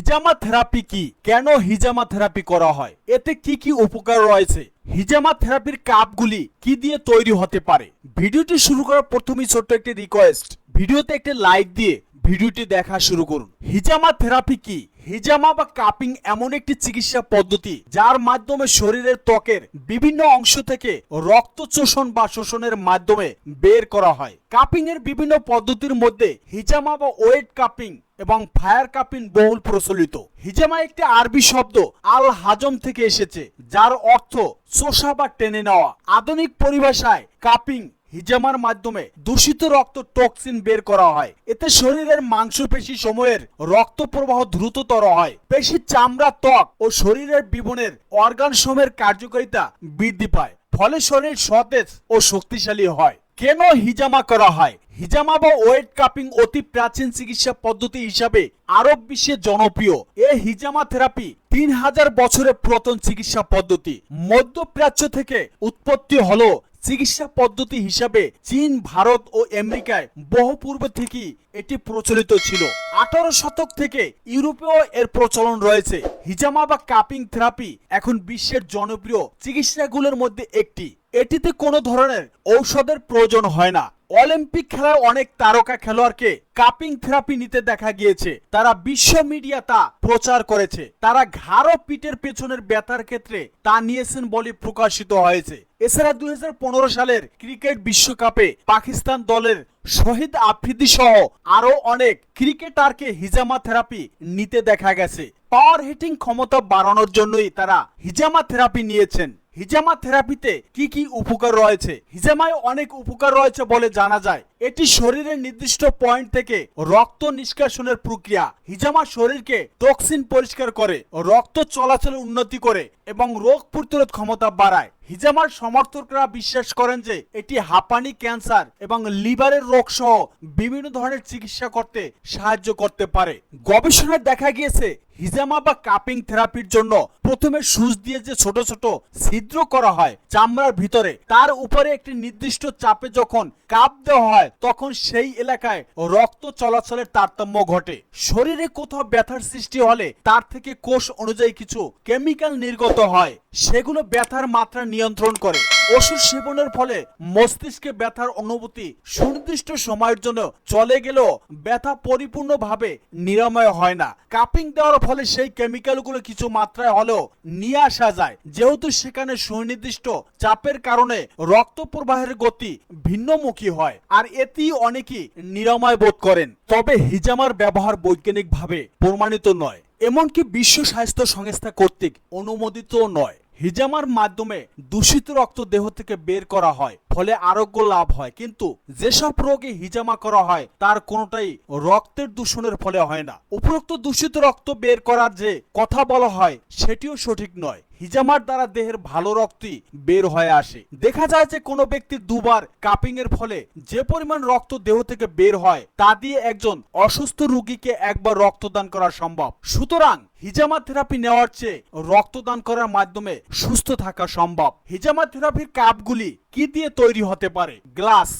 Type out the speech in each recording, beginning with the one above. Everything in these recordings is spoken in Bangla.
হিজামা থেরাপি কি? কেন হিজামা থেরাপি করা হয়? এতে কি কি উপকার রয়েছে? হিজামা থেরাপির কাপগুলি কি দিয়ে তৈরি হতে পারে? ভিডিওটি শুরু করার প্রথমেই ছোট্ট একটি রিকোয়েস্ট ভিডিওতে একটি লাইক দিয়ে ভিডিওটি দেখা শুরু করুন। হিজামা থেরাপি কি? হিজামা বা কাপিং এমন একটি চিকিৎসা পদ্ধতি যার মাধ্যমে শরীরের ত্বকের বিভিন্ন অংশ থেকে রক্ত শোষণ বা শোষণের মাধ্যমে বের করা হয়। কাপিং এর বিভিন্ন পদ্ধতির মধ্যে হিজামা বা ওয়েট কাপিং এবং ফায়ার কাপিং বহুল প্রচলিত। হিজামা একটি আরবি শব্দ আল হাজম থেকে এসেছে, যার অর্থ চোষা বা টেনে নেওয়া। আধুনিক পরিভাষায় কাপিং হিজামার মাধ্যমে দূষিত রক্ত টক্সিন বের করা হয়। এতে শরীরের মাংসপেশি সময়ের রক্ত প্রবাহ দ্রুততর হয়। পেশি চামড়া, ত্বক ও শরীরের বিবনের অর্গান সময়ের কার্যকারিতা বৃদ্ধি পায়, ফলে শরীর সতেজ ও শক্তিশালী হয়। কেন হিজামা করা হয়? হিজামা বা ওয়েট কাপিং অতি প্রাচীন চিকিৎসা পদ্ধতি হিসাবে আরব বিশ্বে জনপ্রিয়। এ হিজামা থেরাপি তিন হাজার বছরের পুরাতন চিকিৎসা পদ্ধতি। মধ্যপ্রাচ্য থেকে উৎপত্তি হলো চিকিৎসা পদ্ধতি হিসাবে চীন, ভারত ও আমেরিকায় বহু পূর্ব থেকেই এটি প্রচলিত ছিল। আঠারো শতক থেকে ইউরোপেও এর প্রচলন রয়েছে। হিজামা বা কাপিং থেরাপি এখন বিশ্বের জনপ্রিয় চিকিৎসাগুলোর মধ্যে একটি। এটিতে কোনো ধরনের ঔষধের প্রয়োজন হয় না। অলিম্পিক খেলায় অনেক তারকা খেলোয়াড়কে কাপিং থেরাপি নিতে দেখা গিয়েছে। তারা বিশ্ব মিডিয়া তা প্রচার করেছে। তারা ঘাড় ও পিঠের পেছনের ব্যথার ক্ষেত্রে তা নিয়েছেন বলে প্রকাশিত হয়েছে। এছাড়া দুই হাজার পনেরো সালের ক্রিকেট বিশ্বকাপে পাকিস্তান দলের শহীদ আফ্রিদি সহ আরও অনেক ক্রিকেটারকে হিজামা থেরাপি নিতে দেখা গেছে। পাওয়ার হিটিং ক্ষমতা বাড়ানোর জন্যই তারা হিজামা থেরাপি নিয়েছেন। হিজামা থেরাপিতে কি কি উপকার রয়েছে? হিজামায় অনেক উপকার রয়েছে বলে জানা যায়। এটি শরীরের নির্দিষ্ট পয়েন্ট থেকে রক্ত নিষ্কাশনের প্রক্রিয়া। হিজামা শরীরকে টক্সিন পরিষ্কার করে, রক্ত চলাচলের উন্নতি করে এবং রোগ প্রতিরোধ ক্ষমতা বাড়ায়। হিজামার সমর্থকরা বিশ্বাস করেন যে এটি হাঁপানি, ক্যান্সার এবং লিভারের রোগ সহ বিভিন্ন ধরনের চিকিৎসা করতে সাহায্য করতে পারে। গবেষণায় দেখা গিয়েছে হিজামা বা কাপিং থেরাপির জন্য প্রথমে সুচ দিয়ে যে ছোট ছোট ছিদ্র করা হয় চামড়ার ভিতরে, তার উপরে একটি নির্দিষ্ট চাপে যখন কাপ দেওয়া হয়, তখন সেই এলাকায় রক্ত চলাচলের তারতম্য ঘটে। শরীরে কোথাও ব্যথার সৃষ্টি হলে তার থেকে কোষ অনুযায়ী কিছু কেমিক্যাল নির্গত হয়, সেগুলো ব্যথার মাত্রা নিয়ন্ত্রণ করে। ওষুধ সেবনের ফলে মস্তিষ্কে ব্যথার অনুভূতি সুনির্দিষ্ট সময়ের জন্য চলে গেলেও ব্যথা পরিপূর্ণভাবে নিরাময় হয় না। কাপিং দেওয়ার ফলে সেই কেমিক্যালগুলো কিছু মাত্রায় হলেও নিয়ে আসা যায়। যেহেতু সেখানে সুনির্দিষ্ট চাপের কারণে রক্ত প্রবাহের গতি ভিন্নমুখী হয় আর এতেই অনেকেই নিরাময় বোধ করেন। তবে হিজামার ব্যবহার বৈজ্ঞানিকভাবে প্রমাণিত নয়। এমনকি বিশ্ব স্বাস্থ্য সংস্থা কর্তৃক অনুমোদিত নয়। হিজামার মাধ্যমে দূষিত রক্ত দেহ থেকে বের করা হয়, ফলে আরোগ্য লাভ হয়। কিন্তু যেসব রোগে হিজামা করা হয়, তার কোনোটাই রক্তের দূষণের ফলে হয় না। উপরোক্ত দূষিত রক্ত বের করার যে কথা বলা হয়, সেটিও সঠিক নয়। হিজামার দ্বারা দেহের ভালো রক্তই বের হয়ে আসে। দেখা যায় যে কোনো ব্যক্তি দুবার কাপিং এর ফলে যে পরিমাণ রক্ত দেহ থেকে বের হয়, তা দিয়ে একজন অসুস্থ রোগীকে একবার রক্তদান করা সম্ভব। সুতরাং হিজামা থেরাপি নেওয়ার চেয়ে রক্তদান করার মাধ্যমে সুস্থ থাকা সম্ভব। হিজামা থেরাপির কাপগুলি কি দিয়ে তৈরি হতে পারে? গ্লাস,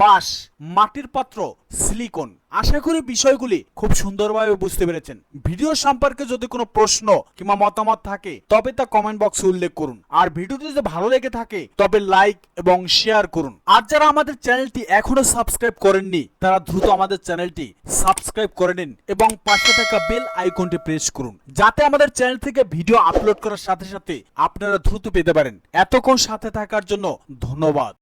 বাঁশ, মাটির পাত্র, সিলিকন। আশা করি বিষয়গুলি খুব সুন্দরভাবে বুঝতে পেরেছেন। ভিডিও সম্পর্কে যদি কোনো প্রশ্ন কিংবা মতামত থাকে, তবে তা কমেন্ট বক্সে উল্লেখ করুন। আর ভিডিওটি যদি ভালো লেগে থাকে, তবে লাইক এবং শেয়ার করুন। আর যারা আমাদের চ্যানেলটি এখনও সাবস্ক্রাইব করেননি, তারা দ্রুত আমাদের চ্যানেলটি সাবস্ক্রাইব করে নিন এবং পাশে থাকা বেল আইকনটি প্রেস করুন। যাতে আমাদের চ্যানেল থেকে ভিডিও আপলোড করার সাথে সাথে আপনারা দ্রুত পেতে পারেন। এতক্ষণ সাথে থাকার জন্য ধন্যবাদ।